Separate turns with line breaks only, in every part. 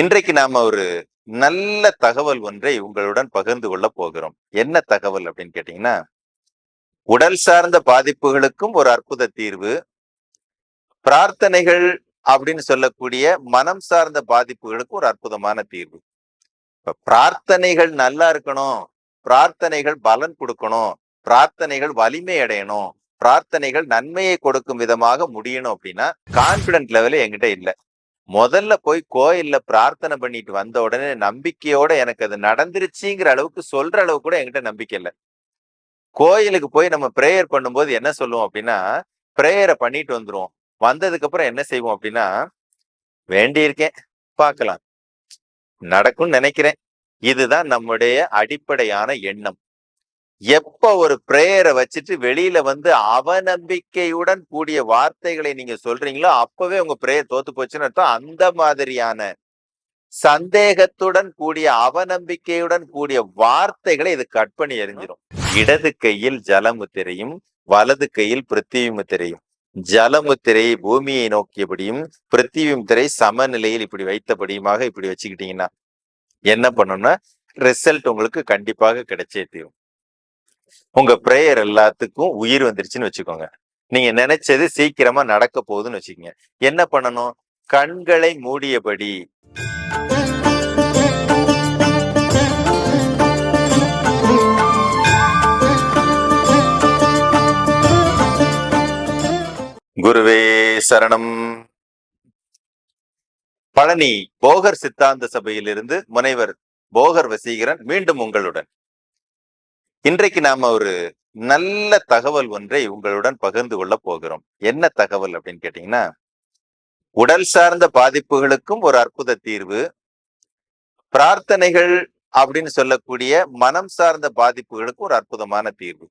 இன்றைக்கு நாம ஒரு நல்ல தகவல் ஒன்றை உங்களுடன் பகிர்ந்து கொள்ள போகிறோம். என்ன தகவல் அப்படின்னு கேட்டீங்கன்னா உடல் சார்ந்த பாதிப்புகளுக்கும் ஒரு அற்புத தீர்வு பிரார்த்தனைகள் அப்படின்னு சொல்லக்கூடிய மனம் சார்ந்த பாதிப்புகளுக்கும் ஒரு அற்புதமான தீர்வு. இப்ப பிரார்த்தனைகள் நல்லா இருக்கணும் பிரார்த்தனைகள் பலன் கொடுக்கணும் பிரார்த்தனைகள் வலிமை அடையணும் பிரார்த்தனைகள் நன்மையை கொடுக்கும் விதமாக முடியணும் அப்படின்னா கான்பிடன்ட் லெவலே என்கிட்ட இல்ல. முதல்ல போய் கோயில்ல பிரார்த்தனை பண்ணிட்டு வந்த உடனே நம்பிக்கையோட எனக்கு அது நடந்துருச்சுங்கிற அளவுக்கு சொல்ற அளவுக்கு கூட என்கிட்ட நம்பிக்கை இல்லை. கோயிலுக்கு போய் நம்ம ப்ரேயர் பண்ணும்போது என்ன சொல்லுவோம் அப்படின்னா ப்ரேயரை பண்ணிட்டு வந்துருவோம். வந்ததுக்கு அப்புறம் என்ன செய்வோம் அப்படின்னா வேண்டியிருக்கேன் பார்க்கலாம். நடக்கும்னு நினைக்கிறேன். இதுதான் நம்முடைய அடிப்படையான எண்ணம். எப்ப ஒரு பிரேயரை வச்சுட்டு வெளியில வந்து அவநம்பிக்கையுடன் கூடிய வார்த்தைகளை நீங்க சொல்றீங்களோ அப்பவே உங்க பிரேயர் தோத்து போச்சுன்னு அர்த்தம். அந்த மாதிரியான சந்தேகத்துடன் கூடிய அவநம்பிக்கையுடன் கூடிய வார்த்தைகளை இது கட் பண்ணி எரிஞ்சிடும் இடது கையில் ஜலமுத்திரையும் வலது கையில் பிருத்திவி முத்திரையும் ஜலமுத்திரை பூமியை நோக்கியபடியும் பிருத்திவி முத்திரை சமநிலையில் இப்படி வைத்தபடியுமாக இப்படி வச்சுக்கிட்டீங்கன்னா என்ன பண்ணணும்னா ரிசல்ட் உங்களுக்கு கண்டிப்பாக கிடைச்சே தீரும். உங்க பிரேயர் எல்லாத்துக்கும் உயிர் வந்துருச்சுன்னு வச்சுக்கோங்க. நீங்க நினைச்சது சீக்கிரமா நடக்க போகுதுன்னு வச்சுக்கோங்க. என்ன பண்ணணும்? கண்களை மூடியபடி. குருவே சரணம். பழனி போகர் சித்தாந்த சபையிலிருந்து முனைவர் போகர் வசீகரன் மீண்டும் உங்களுடன். இன்றைக்கு நாம ஒரு நல்ல தகவல் ஒன்றை உங்களுடன் பகிர்ந்து கொள்ள போகிறோம். என்ன தகவல் அப்படின்னு கேட்டீங்கன்னா உடல் சார்ந்த பாதிப்புகளுக்கும் ஒரு அற்புத தீர்வு பிரார்த்தனைகள் அப்படின்னு சொல்லக்கூடிய மனம் சார்ந்த பாதிப்புகளுக்கு ஒரு அற்புதமான தீர்வு.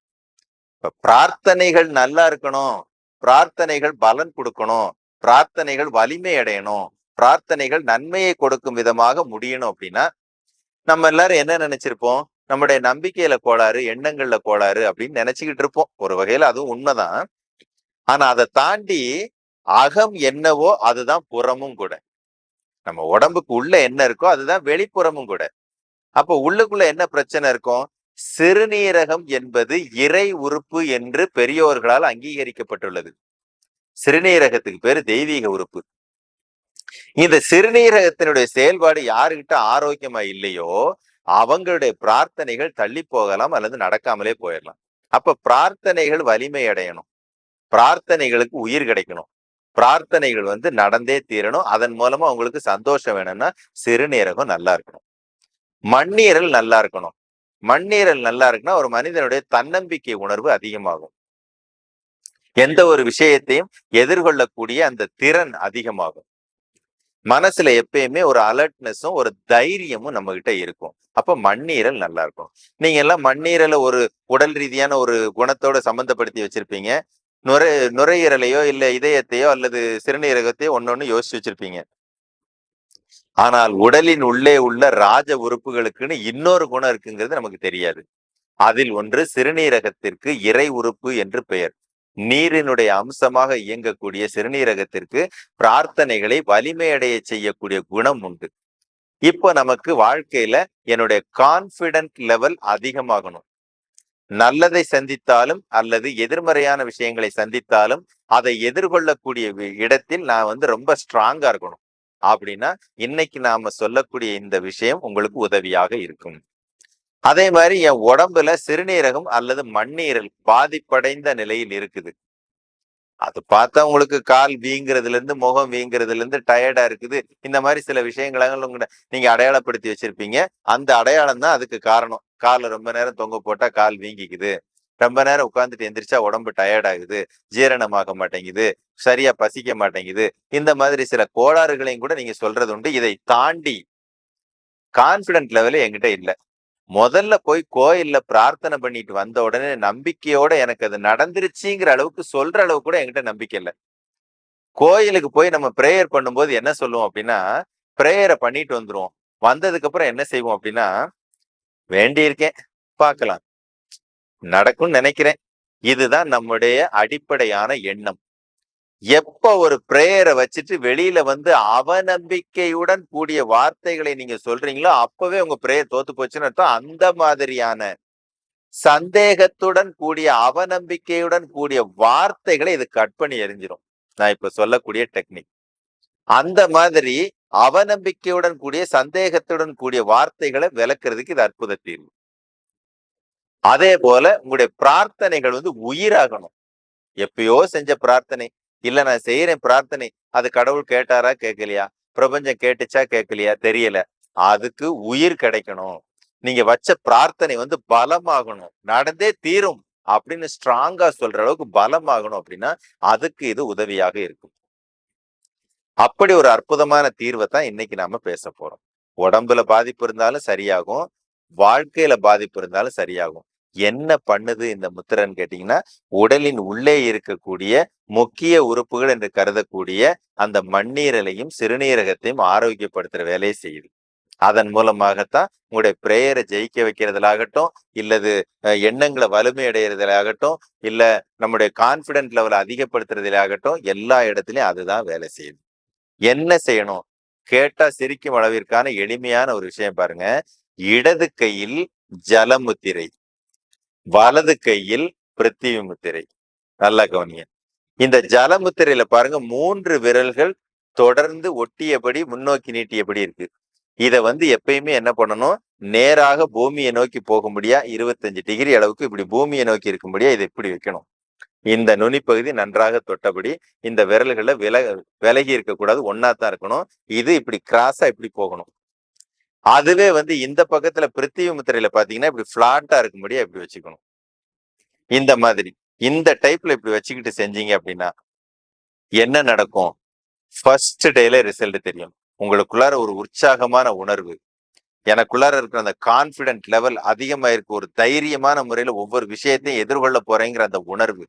இப்ப பிரார்த்தனைகள் நல்லா இருக்கணும் பிரார்த்தனைகள் பலன் கொடுக்கணும் பிரார்த்தனைகள் வலிமை அடையணும் பிரார்த்தனைகள் நன்மையை கொடுக்கும் விதமாக முடியணும் அப்படின்னா நம்ம எல்லாரும் என்ன நினைச்சிருப்போம்? நம்முடைய நம்பிக்கையில கோளாறு எண்ணங்கள்ல கோளாறு அப்படின்னு நினைச்சுக்கிட்டு இருப்போம். ஒரு வகையில அதுவும் உண்மைதான். ஆனா அதை தாண்டி அகம் என்னவோ அதுதான் புறமும் கூட. நம்ம உடம்புக்கு உள்ள என்ன இருக்கோ அதுதான் வெளிப்புறமும் கூட. அப்போ உள்ளுக்குள்ள என்ன பிரச்சனை இருக்கும்? சிறுநீரகம் என்பது இறை உறுப்பு என்று பெரியோர்களால் அங்கீகரிக்கப்பட்டுள்ளது. சிறுநீரகத்துக்கு பேரு தெய்வீக உறுப்பு. இந்த சிறுநீரகத்தினுடைய செயல்பாடு யாருகிட்ட ஆரோக்கியமா இல்லையோ அவங்களுடைய பிரார்த்தனைகள் தள்ளி போகலாம் அல்லது நடக்காமலே போயிடலாம் அப்ப பிரார்த்தனைகள் வலிமை அடையணும். பிரார்த்தனைகளுக்கு உயிர் கிடைக்கணும். பிரார்த்தனைகள் வந்து நடந்தே தீரணும். அதன் மூலமா அவங்களுக்கு சந்தோஷம் வேணும்னா சிறுநீரகம் நல்லா இருக்கணும். மண்ணீரல் நல்லா இருக்கணும். மண்ணீரல் நல்லா இருக்குன்னா ஒரு மனிதனுடைய தன்னம்பிக்கை உணர்வு அதிகமாகும். எந்த ஒரு விஷயத்தையும் எதிர்கொள்ளக்கூடிய அந்த திறன் அதிகமாகும். மனசுல எப்பயுமே ஒரு அலர்ட்னஸும் ஒரு தைரியமும் நம்ம கிட்ட இருக்கும். அப்ப மண்ணீரல் நல்லா இருக்கும் நீங்க எல்லாம் மண்ணீரலை ஒரு உடல் ரீதியான ஒரு குணத்தோட சம்பந்தப்படுத்தி வச்சிருப்பீங்க. நுரை நுரையீரலையோ இல்ல இதயத்தையோ அல்லது சிறுநீரகத்தையோ ஒன்னொன்னு யோசிச்சு வச்சிருப்பீங்க. ஆனால் உடலின் உள்ளே உள்ள ராஜ உறுப்புகளுக்குன்னு இன்னொரு குணம் இருக்குங்கிறது நமக்கு தெரியாது. அதில் ஒன்று சிறுநீரகத்திற்கு இறை உறுப்பு என்று பெயர். நீரினுடைய அம்சமாக இயங்கக்கூடிய சிறுநீரகத்திற்கு பிரார்த்தனைகளை வலிமையடைய செய்யக்கூடிய குணம் உண்டு. இப்போ நமக்கு வாழ்க்கையில என்னுடைய கான்பிடன்ட் லெவல் அதிகமாகணும். நல்லதை சந்தித்தாலும் அல்லது எதிர்மறையான விஷயங்களை சந்தித்தாலும் அதை எதிர்கொள்ளக்கூடிய இடத்தில் நான் வந்து ரொம்ப ஸ்ட்ராங்கா இருக்கணும். அப்படின்னா இன்னைக்கு நாம சொல்லக்கூடிய இந்த விஷயம் உங்களுக்கு உதவியாக இருக்கும். அதே மாதிரி என் உடம்புல சிறுநீரகம் அல்லது மண்ணீரல் பாதிப்படைந்த நிலையில் இருக்குது. அது பார்த்தா உங்களுக்கு கால் வீங்குறதுல இருந்து முகம் வீங்குறதுல இருந்து டயர்டா இருக்குது. இந்த மாதிரி சில விஷயங்களாக உங்க நீங்க அடையாளப்படுத்தி வச்சிருப்பீங்க. அந்த அடையாளம் தான் அதுக்கு காரணம். கால ரொம்ப நேரம் தொங்க போட்டா கால் வீங்கிக்குது. ரொம்ப நேரம் உட்காந்துட்டு எந்திரிச்சா உடம்பு டயர்ட் ஆகுது. ஜீரணமாக மாட்டேங்குது. சரியா பசிக்க மாட்டேங்குது. இந்த மாதிரி சில கோளாறுகளையும் கூட நீங்க சொல்றது உண்டு. இதை தாண்டி கான்பிடன்ட் லெவலு என்கிட்ட இல்லை. முதல்ல போய் கோயில்ல பிரார்த்தனை பண்ணிட்டு வந்த உடனே நம்பிக்கையோட எனக்கு அது நடந்துருச்சுங்கிற அளவுக்கு சொல்ற அளவு கூட என்கிட்ட நம்பிக்கை இல்லை. கோயிலுக்கு போய் நம்ம ப்ரேயர் பண்ணும்போது என்ன சொல்லுவோம் அப்படின்னா ப்ரேயரை பண்ணிட்டு வந்துருவோம். வந்ததுக்கு அப்புறம் என்ன செய்வோம் அப்படின்னா வேண்டியிருக்கேன் பார்க்கலாம். நடக்கும்னு நினைக்கிறேன். இதுதான் நம்முடைய அடிப்படையான எண்ணம். எப்ப ஒரு பிரேயரை வச்சுட்டு வெளியில வந்து அவநம்பிக்கையுடன் கூடிய வார்த்தைகளை நீங்க சொல்றீங்களோ அப்பவே உங்க பிரேயர் தோத்து போச்சுன்னு அர்த்தம். அந்த மாதிரியான சந்தேகத்துடன் கூடிய அவநம்பிக்கையுடன் கூடிய வார்த்தைகளை இது கட் பண்ணி எரிஞ்சிடும் நான் இப்ப சொல்லக்கூடிய டெக்னிக் அந்த மாதிரி அவநம்பிக்கையுடன் கூடிய சந்தேகத்துடன் கூடிய வார்த்தைகளை விளக்குறதுக்கு இது அற்புத தீர்வு. அதே போல உங்களுடைய பிரார்த்தனைகள் வந்து உயிராகணும். எப்பயோ செஞ்ச பிரார்த்தனை. இல்ல நான் செய்யறேன் பிரார்த்தனை. அது கடவுள் கேட்டாரா கேட்கலையா பிரபஞ்சம் கேட்டுச்சா கேட்கலையா தெரியல. அதுக்கு உயிர் கிடைக்கணும். நீங்க வச்ச பிரார்த்தனை வந்து பலமாகணும். நடந்தே தீரும் அப்படின்னு ஸ்ட்ராங்கா சொல்ற அளவுக்கு பலமாகணும் அப்படின்னா அதுக்கு இது உதவியாக இருக்கும். அப்படி ஒரு அற்புதமான தீர்வை தான் இன்னைக்கு நாம பேச போறோம். உடம்புல பாதிப்பு இருந்தாலும் சரியாகும். வாழ்க்கையில பாதிப்பு இருந்தாலும் சரியாகும். என்ன பண்ணுது இந்த முத்திரன்னு கேட்டீங்கன்னா உடலின் உள்ளே இருக்கக்கூடிய முக்கிய உறுப்புகள் என்று கருதக்கூடிய அந்த மண்ணீரலையும் சிறுநீரகத்தையும் ஆரோக்கியப்படுத்துற வேலையை செய்யுது. அதன் மூலமாகத்தான் உங்களுடைய பிரேயரை ஜெயிக்க வைக்கிறதுலாகட்டும் இல்லது எண்ணங்களை வலிமை அடைகிறதுலாகட்டும் இல்ல நம்முடைய கான்பிடன்ட் லெவலை அதிகப்படுத்துறதுலாகட்டும் எல்லா இடத்துலையும் அதுதான் வேலை செய்யுது. என்ன செய்யணும்? கேட்டா சிரிக்கும் அளவிற்கான எளிமையான ஒரு விஷயம் பாருங்க. இடது கையில் ஜலமுத்திரை. வலது கையில் பிருத்திவி முத்திரை. நல்லா கவனிங்க. இந்த ஜலமுத்திரையில பாருங்க மூன்று விரல்கள் தொடர்ந்து ஒட்டியபடி முன்னோக்கி நீட்டியபடி இருக்கு. இதை வந்து எப்பயுமே என்ன பண்ணணும்? நேராக பூமியை நோக்கி போக முடியா? இருபத்தஞ்சு டிகிரி அளவுக்கு இப்படி பூமியை நோக்கி இருக்கும்படியா இதை இப்படி வைக்கணும். இந்த நுனிப்பகுதி நன்றாக தொட்டபடி இந்த விரல்களை வில விலகி இருக்கக்கூடாது ஒன்னா தான் இருக்கணும். இது இப்படி கிராஸா இப்படி போகணும். அதுவே வந்து இந்த பக்கத்துல பிருத்திவி முத்திரையில பாத்தீங்கன்னா இப்படி பிளாட்டா இருக்கும்படியா இப்படி வச்சுக்கணும். இந்த மாதிரி. இந்த டைப்ல இப்படி வச்சுக்கிட்டு செஞ்சீங்க அப்படின்னா என்ன நடக்கும்? ஃபர்ஸ்ட் டேல ரிசல்ட் தெரியும். உங்களுக்குள்ளார ஒரு உற்சாகமான உணர்வு. எனக்குள்ளார இருக்கிற அந்த கான்பிடன்ட் லெவல் அதிகமா இருக்கு ஒரு தைரியமான முறையில ஒவ்வொரு விஷயத்தையும் எதிர்கொள்ள போறேங்கிற அந்த உணர்வு.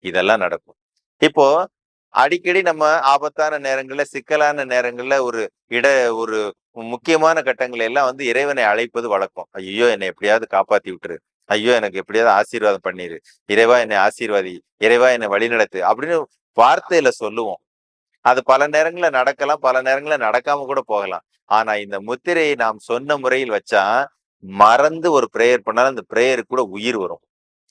இதெல்லாம் நடக்கும். இப்போ அடிக்கடி நம்ம ஆபத்தான நேரங்கள்ல சிக்கலான நேரங்கள்ல ஒரு இட ஒரு முக்கியமான கட்டங்களை எல்லாம் வந்து இறைவனை அழைப்பது வழக்கம். ஐயோ என்னை எப்படியாவது காப்பாத்தி விட்டுரு. ஐயோ எனக்கு எப்படியாவது ஆசீர்வாதம் பண்ணிரு. இறைவா என்னை ஆசீர்வாதி. இறைவா என்னை வழிநடத்து. அப்படின்னு வார்த்தையில சொல்லுவோம். அது பல நேரங்களில் நடக்கலாம் பல நேரங்களில் நடக்காம கூட போகலாம். ஆனா இந்த முத்திரையை நாம் சொன்ன முறையில் வச்சா மறந்து ஒரு ப்ரேயர் பண்ணாலும் அந்த ப்ரேயர் கூட உயிர் வரும்.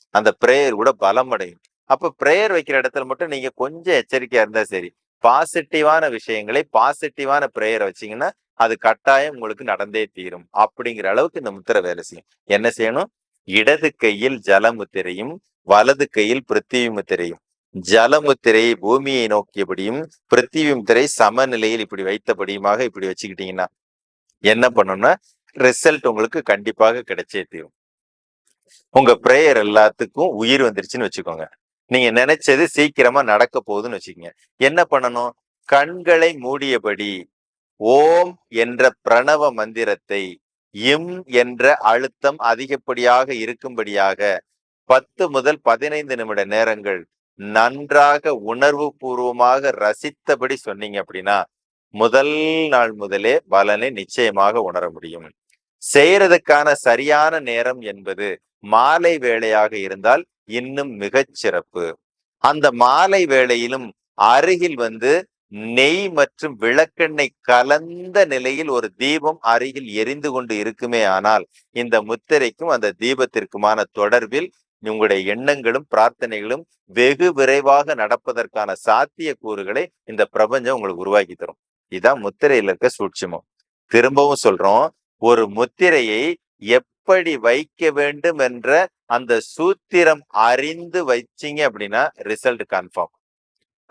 அந்த ப்ரேயர் கூட பலம் அடையும். அப்ப ப்ரேயர் வைக்கிற இடத்துல மட்டும் நீங்க கொஞ்சம் எச்சரிக்கையா இருந்தா சரி. பாசிட்டிவான விஷயங்களை பாசிட்டிவான ப்ரேயரை வச்சீங்கன்னா அது கட்டாயம் உங்களுக்கு நடந்தே தீரும். அப்படிங்கிற அளவுக்கு இந்த முத்திரை வேலை செய்யும். என்ன செய்யணும்? இடது கையில் ஜலமுத்திரையும் வலது கையில் பிருத்திவி முத்திரையும். ஜலமுத்திரை பூமியை நோக்கியபடியும் பிருத்திவி முத்திரை சமநிலையில் இப்படி வைத்தபடியுமாக இப்படி வச்சுக்கிட்டீங்கன்னா என்ன பண்ணணும்னா ரிசல்ட் உங்களுக்கு கண்டிப்பாக கிடைச்சே தீரும். உங்க பிரேயர் எல்லாத்துக்கும் உயிர் வந்துருச்சுன்னு வச்சுக்கோங்க. நீங்க நினைச்சது சீக்கிரமா நடக்க போகுதுன்னு வச்சுக்கோங்க. என்ன பண்ணணும்? கண்களை மூடியபடி ஓம் என்ற பிரணவ மந்திரத்தை இம் என்ற அழுத்தம் அதிகப்படியாக இருக்கும்படியாக பத்து முதல் பதினைந்து நிமிட நேரங்கள் நன்றாக உணர்வு பூர்வமாக ரசித்தபடி சொன்னீங்க அப்படின்னா முதல் நாள் முதலே பலனை நிச்சயமாக உணர முடியும். செய்யறதுக்கான சரியான நேரம் என்பது மாலை வேளையாக இருந்தால் இன்னும் மிகச் சிறப்பு அந்த மாலை வேளையிலும் அருகில் வந்து நெய் மற்றும் விளக்கெண்ணெய் கலந்த நிலையில் ஒரு தீபம் அருகில் எரிந்து கொண்டு இருக்குமே ஆனால் இந்த முத்திரைக்கும் அந்த தீபத்திற்குமான தொடர்பில் உங்களுடைய எண்ணங்களும் பிரார்த்தனைகளும் வெகு விரைவாக நடப்பதற்கான சாத்திய கூறுகளை இந்த பிரபஞ்சம் உங்களுக்கு உருவாக்கி தரும். இதுதான் முத்திரையில இருக்க சூட்சமம். திரும்பவும் சொல்றோம் ஒரு முத்திரையை எப்படி வைக்க வேண்டும் என்ற அந்த சூத்திரம் அறிந்து வச்சிங்க அப்படின்னா ரிசல்ட் கன்ஃபார்ம்.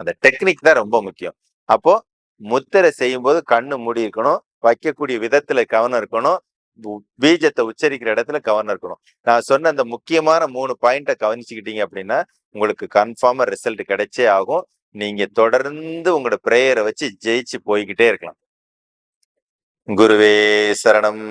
அந்த டெக்னிக் தான் ரொம்ப முக்கியம். அப்போ முத்திரை செய்யும்போது கண்ணு மூடி இருக்கணும். வைக்கக்கூடிய விதத்துல கவனம் இருக்கணும். பீஜத்தை உச்சரிக்கிற இடத்துல கவனம் இருக்கணும். நான் சொன்ன அந்த முக்கியமான மூணு பாயிண்ட கவனிச்சுக்கிட்டீங்க அப்படின்னா உங்களுக்கு கன்ஃபார்மா ரிசல்ட் கிடைச்சே ஆகும். நீங்க தொடர்ந்து உங்களோட பிரேயரை வச்சு ஜெயிச்சு போய்கிட்டே இருக்கலாம். குருவே சரணம்.